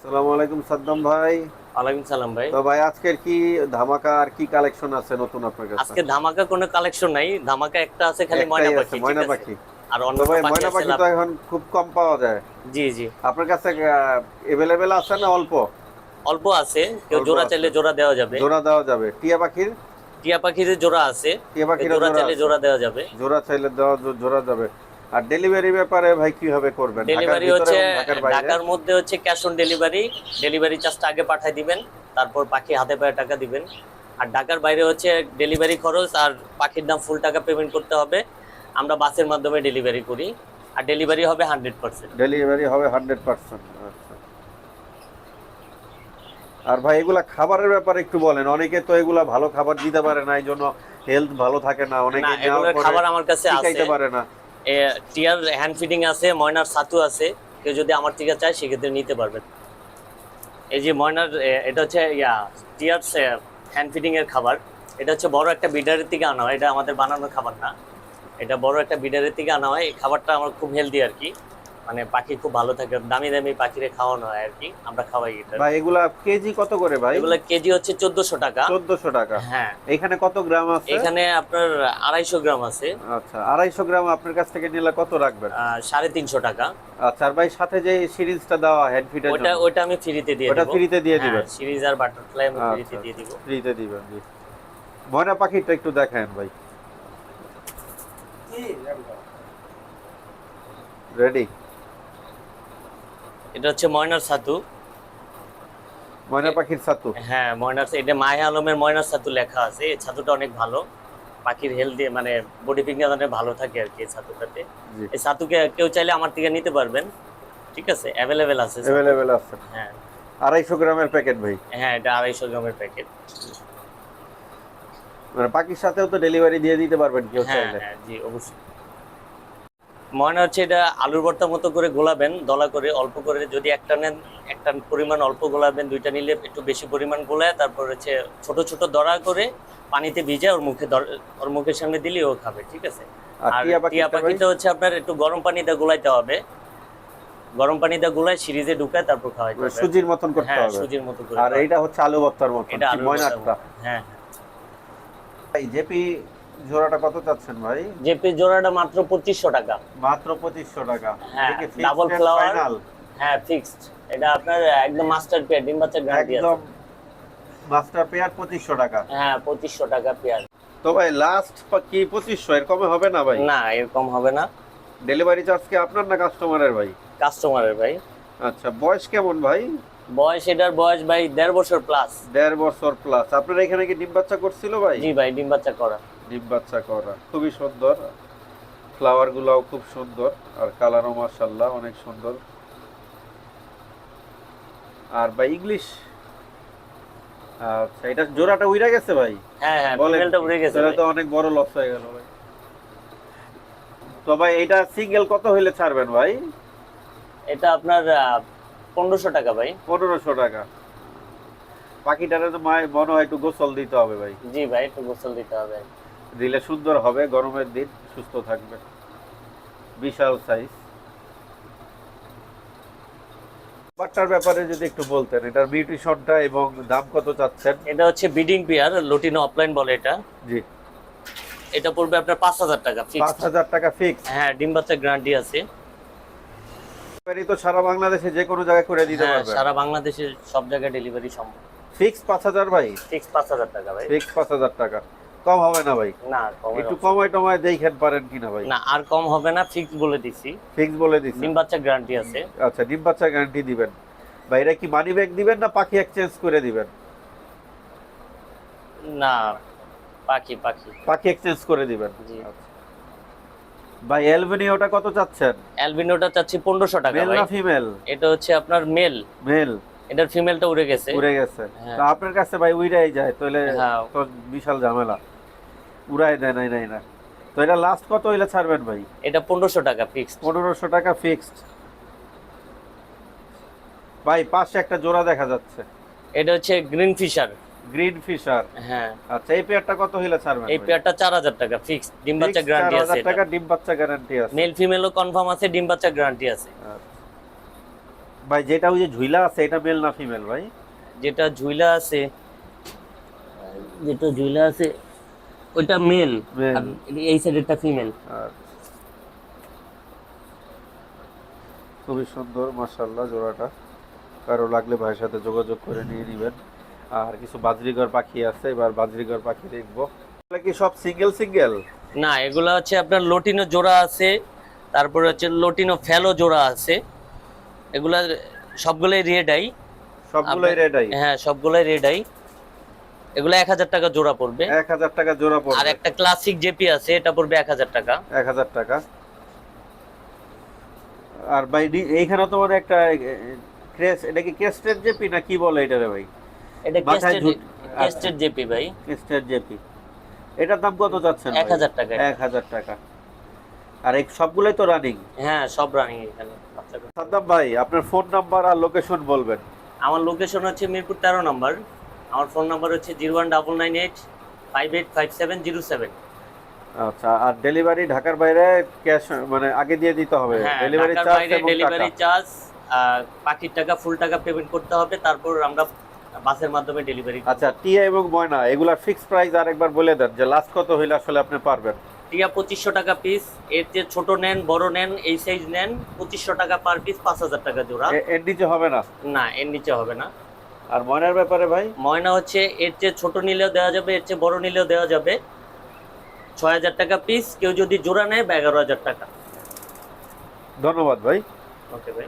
আসসালামু আলাইকুম সাদ্দাম ভাই। ওয়ালাইকুম সালাম ভাই। তো ভাই আজকের কি ধামাকা আর কি কালেকশন আছে নতুন আপনার কাছে? আজকে ধামাকা কোনো কালেকশন নাই ধামাকা একটা আছে খালি ময়না পাখি ময়না পাখি। আর অন্য ভাই ময়না পাখি তো এখন খুব কম পাওয়া যায়। জি জি। আপনার কাছে এভেলেবেল আছে না অল্প? অল্প আছে কেউ জোড়া চাইলে জোড়া দেওয়া যাবে। জোড়া দেওয়া যাবে। টিয়া পাখির? টিয়া পাখির জোড়া আছে টিয়া পাখির জোড়া চাইলে জোড়া দেওয়া যাবে। জোড়া চাইলে দেওয়া জোড়া যাবে। আর ডেলিভারি ব্যাপারে ভাই কীভাবে করবেন? ডেলিভারি হচ্ছে ঢাকার মধ্যে হচ্ছে ক্যাশ অন ডেলিভারি ডেলিভারি চার্জটা আগে পাঠিয়ে দিবেন তারপর পাখি হাতে পায়ে টাকা দিবেন। আর ঢাকার বাইরে হচ্ছে ডেলিভারি খরচ আর পাখির দাম ফুল টাকা পেমেন্ট করতে হবে। আমরা বাসের মাধ্যমে ডেলিভারি করি। আর ডেলিভারি হবে হান্ড্রেড পার্সেন্ট ডেলিভারি হবে হান্ড্রেড পার্সেন্ট আচ্ছা। আর ভাই এগুলা খাবারের ব্যাপারে একটু বলেন। অনেকে তো এগুলা ভালো খাবার দিতে পারে না এই জন্য হেলথ ভালো থাকে না। অনেকে খাবার আমার কাছে আছে। পারে না। টিয়ার হ্যান্ড ফিডিং আছে, ময়নার ছাতু আছে, কেউ যদি আমার থেকে চায়, সেক্ষেত্রে নিতে পারবেন। এই যে ময়নার এটা হচ্ছে, ইয়া, টিয়ার হ্যান্ড ফিডিং এর খাবার। এটা হচ্ছে বড় একটা বিডারের থেকে আনা হয়, এটা আমাদের বানানোর খাবার না। এটা বড় একটা বিডারের থেকে আনা হয়, এই খাবারটা আমার খুব হেলদি আর কি। মানে পাখি খুব ভালো থাকে দামি দামি পাখিরে খাওয়ানো হয় আর কি আমরা খাওয়াই এটা। ভাই এগুলা কেজি কত করে ভাই? এগুলো কেজি হচ্ছে চোদ্দশো টাকা। চোদ্দশো টাকা। হ্যাঁ। এখানে কত গ্রাম আছে? এখানে আপনার আড়াইশো গ্রাম আছে। আচ্ছা আড়াইশো গ্রাম আপনার কাছ থেকে নিলে কত রাখবেন? আহ, সাড়ে তিনশো টাকা। আচ্ছা আর ভাই সাথে যে সিরিজটা দেওয়া হেড ফিডের ওটা ওটা আমি ফ্রিতে দিয়ে দেব। ওটা ফ্রিতে দিয়ে দিবেন? সিরিজ আর বাটারফ্লাই আমি ফ্রিতে আচ্ছা, দিয়ে দিব। ফ্রিতে দিবেন জি। ময়না পাখিটা একটু দেখেন ভাই। রেডি এটা হচ্ছে ময়নার ছাতু। ময়না পাখির ছাতু? হ্যাঁ ময়নার এটা মাহে আলমের ময়নার ছাতু লেখা আছে। এই ছাতুটা অনেক ভালো। পাখির হেলদি মানে বডি ফিটনেস অনেক ভালো থাকে আর কি এই ছাতুটাতে। এই ছাতুকে কেউ চাইলে আমার থেকে নিতে পারবেন। ঠিক আছে? অ্যাভেলেবেল আছে। অ্যাভেলেবেল আছে। হ্যাঁ। আড়াইশো গ্রামের প্যাকেট ভাই। হ্যাঁ এটা আড়াইশো গ্রামের প্যাকেট মানে পাখির সাথেও তো ডেলিভারি দিয়ে দিতে পারবেন কেউ হ্যাঁ চাইলে। হ্যাঁ জি অবশ্যই। ময়না হচ্ছে এটা আলুর ভর্তা মতো করে গোলাবেন দলা করে অল্প করে যদি একটা নেন একটা পরিমাণ অল্প গোলাবেন দুইটা নিলে একটু বেশি পরিমাণ গোলায় তারপর হচ্ছে ছোট ছোট দড়া করে পানিতে ভিজে ওর মুখে ওর মুখের সামনে দিলে ও খাবে ঠিক আছে? আর টিয়া পাখিটা হচ্ছে আপনার একটু গরম পানিতে গোলাইতে হবে। গরম পানি পানিতে গোলায় সিরিজে ঢুকায় তারপর খাওয়াইতে মানে হবে। সুজির মতন করতে হ্যাঁ হবে। সুজির মতো করে আর এইটা হচ্ছে আলু ভর্তার হবে। এটা ময়নাটা হ্যাঁ ভাই জেপি জোড়াটা কত চাচ্ছেন ভাই? জেপি জোড়াটা মাত্র পঁচিশশো টাকা। মাত্র পঁচিশশো টাকা। হ্যাঁ, flower। final? হ্যাঁ ফিক্সড এটা আপনার একদম মাস্টার পেয়ার ডিম বাচ্চা গ্যারান্টি আছে। একদম মাস্টার পেয়ার পঁচিশশো টাকা। হ্যাঁ পঁচিশশো টাকা পেয়ার তো ভাই লাস্ট কি পঁচিশশো? এর কমে হবে না ভাই? না এরকম হবে না। ডেলিভারি চার্জ কি আপনার না কাস্টমারের ভাই? কাস্টমারের ভাই। আচ্ছা বয়স কেমন ভাই? বয়স এটার বয়স ভাই দেড় বছর প্লাস দেড় বছর প্লাস আপনার এখানে কি ডিম বাচ্চা করছিল ভাই? জি ভাই ডিম বাচ্চা করা। ডিম বাচ্চা করা। খুবই সুন্দর। ফ্লাওয়ার গুলাও খুব সুন্দর। আর কালারও মার্শাল্লাহ অনেক সুন্দর। আর ভাই ইংলিশ আচ্ছা এটা জোড়াটা উইরা গেছে ভাই? হ্যাঁ হ্যাঁ ফিমেলটা উড়ে গেছে তাহলে তো অনেক বড় লস হয়ে গেল ভাই। তো ভাই এটা সিঙ্গেল কত হইলে ছাড়বেন ভাই? এটা আপনার পনেরোশো টাকা ভাই। পনেরোশো টাকা। পাখিটারে তো মায় মনে হয় একটু গোসল দিতে হবে ভাই। জি ভাই একটু গোসল দিতে হবে। দিলে সুন্দর হবে গরমের দিন সুস্থ থাকবে। বিশাল সাইজ বাট্টার ব্যাপারে যদি একটু বলতেন এটার বিউটিশনটা এবং দাম কত চাচ্ছেন? এটা হচ্ছে বিডিং পেয়ার লটিনো অফলাইন বলে এটা। জি। এটা পড়বে আপনার পাঁচ হাজার টাকা পাঁচ হাজার টাকা ফিক্স হ্যাঁ ডিম বাচ্চা গ্যারান্টি আছে। তো সারা বাংলাদেশে যে কোনো জায়গায় করে দিতে হ্যাঁ পারবেন। সারা বাংলাদেশে সব জায়গায় ডেলিভারি সম্ভব। ফিক্স পাঁচ হাজার ভাই? ফিক্স পাঁচ হাজার টাকা ভাই। ফিক্স পাঁচ হাজার টাকা। কম হবে না ভাই? না একটু কমায় টমায় দেখেন পারেন কিনা ভাই। না আর কম হবে না ফিক্স বলে দিছি। ফিক্স বলে দিচ্ছি ডিম বাচ্চা গ্যারান্টি আছে। আচ্ছা ডিম বাচ্চা গ্যারান্টি দিবেন। ভাই এটা কি মানি ব্যাগ দিবেন না পাখি এক্সচেঞ্জ করে দিবেন? না পাখি পাখি। পাখি এক্সচেঞ্জ করে দিবেন? জি। আচ্ছা। ভাই এলবেনিওটা কত চাচ্ছেন? অ্যালবিনোটা চাচ্ছি পনেরোশো টাকা মেল না ফিমেল এটা হচ্ছে আপনার মেল মেল এটার ফিমেলটা উড়ে গেছে। উড়ে গেছে। হ্যাঁ। তো আপনার কাছে ভাই উইরাই যায় তাহলে হ্যাঁ। তো বিশাল ঝামেলা। উড়াই দেয় নাই নাই না তো এটা লাস্ট কত হইলে ছাড়বেন ভাই? এটা পনেরোশো টাকা ফিক্স পনেরোশো টাকা ফিক্সড ভাই পাশে একটা জোড়া দেখা যাচ্ছে। এটা হচ্ছে গ্রিন ফিশার গ্রিন ফিশার হ্যাঁ। আচ্ছা এই পেয়ারটা কত হইলে ছাড়বেন এই পেয়ারটা চার হাজার টাকা ফিক্স ডিম বাচ্চা গ্যারান্টি 4000 আছে টাকা ডিম বাচ্চা গ্যারান্টি আছে। মেল ফিমেলও কনফার্ম আছে ডিম বাচ্চা গ্যারান্টি আছে। আচ্ছা। ভাই যেটা ওই যে ঝুইলা আছে এটা মেল না ফিমেল ভাই? যেটা ঝুইলা আছে যেটা ঝুইলা আছে ওইটা মেল এই সাইডেরটা ফিমেল খুবই সুন্দর মাশাল্লাহ জোড়াটা। কারও লাগলে ভাইয়ের সাথে যোগাযোগ করে নিয়ে নেবেন। আর কিছু বাজরিগর পাখি আছে এবার বাজরিগর পাখি দেখব। এগুলা কি সব সিঙ্গেল সিঙ্গেল না এগুলো হচ্ছে আপনার লটিনো জোড়া আছে তারপরে হচ্ছে লটিনো ফেলো জোড়া আছে। এগুলা সবগুলোই রেড আই সবগুলোই রেড আই হ্যাঁ সবগুলোই রেড আই এগুলো এক হাজার টাকা জোড়া পড়বে। এক হাজার টাকা জোড়া পড়বে। আর একটা ক্লাসিক জেপি আছে এটা পড়বে এক হাজার টাকা। এক হাজার টাকা। আর ভাই এইখানে তো মানে একটা ক্রেস এটা কি ক্রেস্টের জেপি না কি বলে এটা রে ভাই এটা কেস্টেড কেস্টেড জেপি ভাই। ক্রেস্টের জেপি এটার দাম কত এক হাজার টাকা। এটা। এক হাজার টাকা। আর এই সবগুলোই তো রানিং হ্যাঁ সব রানিং এখানে সাদ্দাম ভাই আপনার ফোন নাম্বার আর লোকেশন বলবেন। আমার লোকেশন হচ্ছে মিরপুর তেরো নম্বর। আমার ফোন নাম্বার হচ্ছে zero one double nine eight five eight five seven zero seven. আচ্ছা আর ডেলিভারি ঢাকার বাইরে ক্যাশ মানে আগে দিয়ে দিতে হবে। ডেলিভারি চার্জ ডেলিভারি টাকা। চার্জ বাকির টাকা ফুল টাকা পেমেন্ট করতে হবে। তারপর আমরা বাসের মাধ্যমে ডেলিভারি আচ্ছা টিয়া এবং ময়না এগুলার ফিক্স প্রাইস আরেকবার বলে দেন যে লাস্ট কত হইলে আসলে আপনি পারবেন। টিয়া পঁচিশশো টাকা পিস এর যে ছোট নেন বড় নেন এই সাইজ নেন পঁচিশশো টাকা পার পিস পাঁচ হাজার টাকা জোড়া। এর নিচে হবে না? না এর নিচে হবে না। আর ময়নার ব্যাপারে ভাই? ময়না হচ্ছে এর চেয়ে ছোট নিলেও দেওয়া যাবে এর চেয়ে বড় নিলেও দেওয়া যাবে। ছয় হাজার টাকা পিস কেউ যদি জোড়া নেয় এগারো হাজার টাকা। ধন্যবাদ ভাই। ওকে ভাই